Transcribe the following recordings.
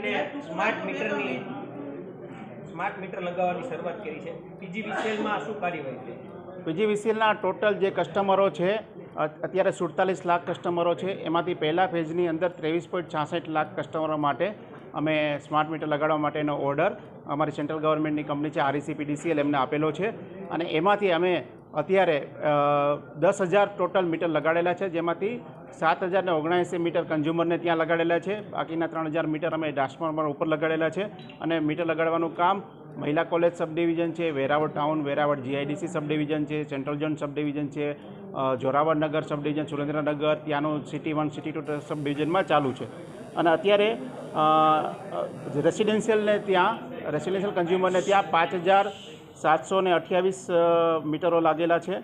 ખાતેથી smart meter લગાવવાની શરૂઆત કરી છે. પીજીવીસીએલમાં શું કાર્યવાહી છે? પીજીવીસીએલના ટોટલ જે કસ્ટમરો છે અત્યારે સુડતાલીસ લાખ કસ્ટમરો છે. એમાંથી પહેલા ફેઝની અંદર ત્રેવીસ પોઈન્ટ છાસઠ લાખ કસ્ટમરો માટે અમે સ્માર્ટ મીટર લગાડવા માટેનો ઓર્ડર અમારી સેન્ટ્રલ ગવર્મેન્ટની કંપની છે આરઈસી પીડીસીએલ એમને આપેલો છે. અને એમાંથી અમે અત્યારે દસ હજાર ટોટલ મીટર લગાડેલા છે, જેમાંથી સાત હજાર ને ઓગણએંસી મીટર કન્ઝ્યુમરને ત્યાં લગાડેલા છે, બાકીના ત્રણ હજાર મીટર અમે ટ્રાન્સફોર્મર ઉપર લગાડેલા છે, અને મીટર લગાડવાનું કામ મહિલા કોલેજ સબ ડિવિઝન છે, Veraval town, Veraval GIDC sub division છે, સેન્ટ્રલ ઝોન સબ ડિવિઝન છે જોરાવડનગર સબ ડિવિઝન, સુરેન્દ્રનગર, ત્યાંનું city one, city two sub ડિવિઝનમાં ચાલુ છે. અને અત્યારે રેસિડેન્શિયલને ત્યાં, રેસિડેન્શિયલ કન્ઝ્યુમરને ત્યાં પાંચ હજાર સાતસો ને અઠ્યાવીસ મીટરો લાગેલા છે.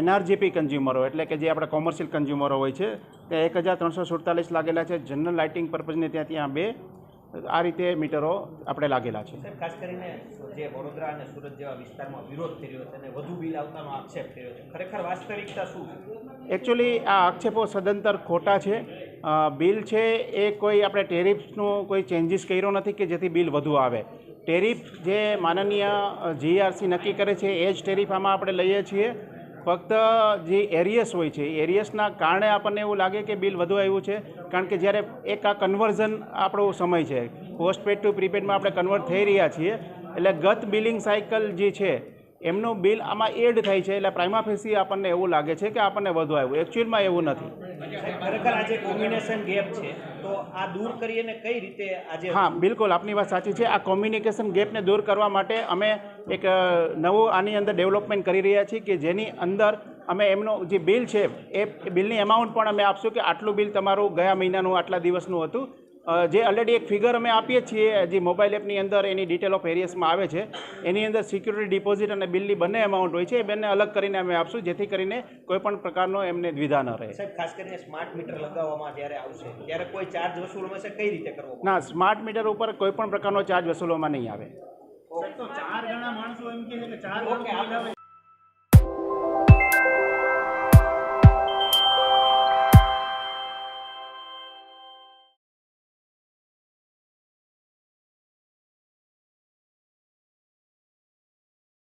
એનઆરજીપી કન્ઝ્યુમરો એટલે કે જે આપણા કોમર્શિયલ કન્ઝ્યુમરો હોય છે ત્યાં એક હજાર ત્રણસો સુડતાલીસ લાગેલા છે. જનરલ લાઇટિંગ પર્પઝને ત્યાં ત્યાં બે આ રીતે મીટરો આપણે લાગેલા છે. ખાસ કરીને જે વડોદરા અને સુરત જેવા વિસ્તારમાં વિરોધ કર્યો છે અને વધુ બિલ આવતાનો આક્ષેપ કર્યો છે. ખરેખર વાસ્તવિકતા શું છે? એકચ્યુઅલી આ આક્ષેપો સદંતર ખોટા છે. બિલ છે એ કોઈ આપણે ટેરિફ્સનો કોઈ ચેન્જીસ કર્યો નથી કે જેથી બિલ વધુ આવે. ટેરિફ જે માનનીય જીઆરસી નક્કી કરે છે, એ જ ટેરિફ આમાં આપણે લઈએ છીએ. ફક્ત જે એરિયસ હોય છે, એરિયસના કારણે આપણને એવું લાગે કે બિલ વધુ આવ્યું છે, કારણ કે જ્યારે એક આ કન્વર્ઝન આપણો સમય છે પોસ્ટપેડ ટુ પ્રીપેડમાં આપણે કન્વર્ટ થઈ રહ્યા છીએ, એટલે ગત બિલિંગ સાયકલ જે છે, એમનું બિલ આમાં એડ થાય છે, એટલે પ્રાઇમા ફેસી આપણને એવું લાગે છે કે આપણને વધુ આવ્યું. એકચ્યુઅલમાં એવું નથી. ખરેખર આજે કોમ્યુનિકેશન ગેપ છે. તો આ દૂર કરીએ કઈ રીતે હા, બિલકુલ, આપની વાત સાચી છે. આ કોમ્યુનિકેશન ગેપને દૂર કરવા માટે અમે એક નવું આની અંદર ડેવલપમેન્ટ કરી રહ્યા છીએ કે જેની અંદર અમે એમનું જે બિલ છે, એ બિલની એમાઉન્ટ પણ અમે આપશું કે આટલું બિલ તમારું ગયા મહિનાનું, આટલા દિવસનું હતું. જે ઓલરેડી એક ફિગર અમે આપીએ છીએ જે મોબાઈલ એપની અંદર એની ડિટેલ ઓફ એરિયસમાં આવે છે એની અંદર સિક્યુરિટી ડિપોઝિટ અને બિલની બંને અમાઉન્ટ હોય છે એ બંને અલગ કરીને અમે આપશું જેથી કરીને કોઈ પણ પ્રકારનો એમને દ્વિધા ન રહે. સાહેબ ખાસ કરીને સ્માર્ટ મીટર લગાવવામાં જ્યારે આવશે ત્યારે કોઈ ચાર્જ વસૂલ હશે કઈ રીતે કરવો ના સ્માર્ટ મીટર ઉપર કોઈ પણ પ્રકારનો ચાર્જ વસૂલવામાં નહીં આવે. ઓકે આપણે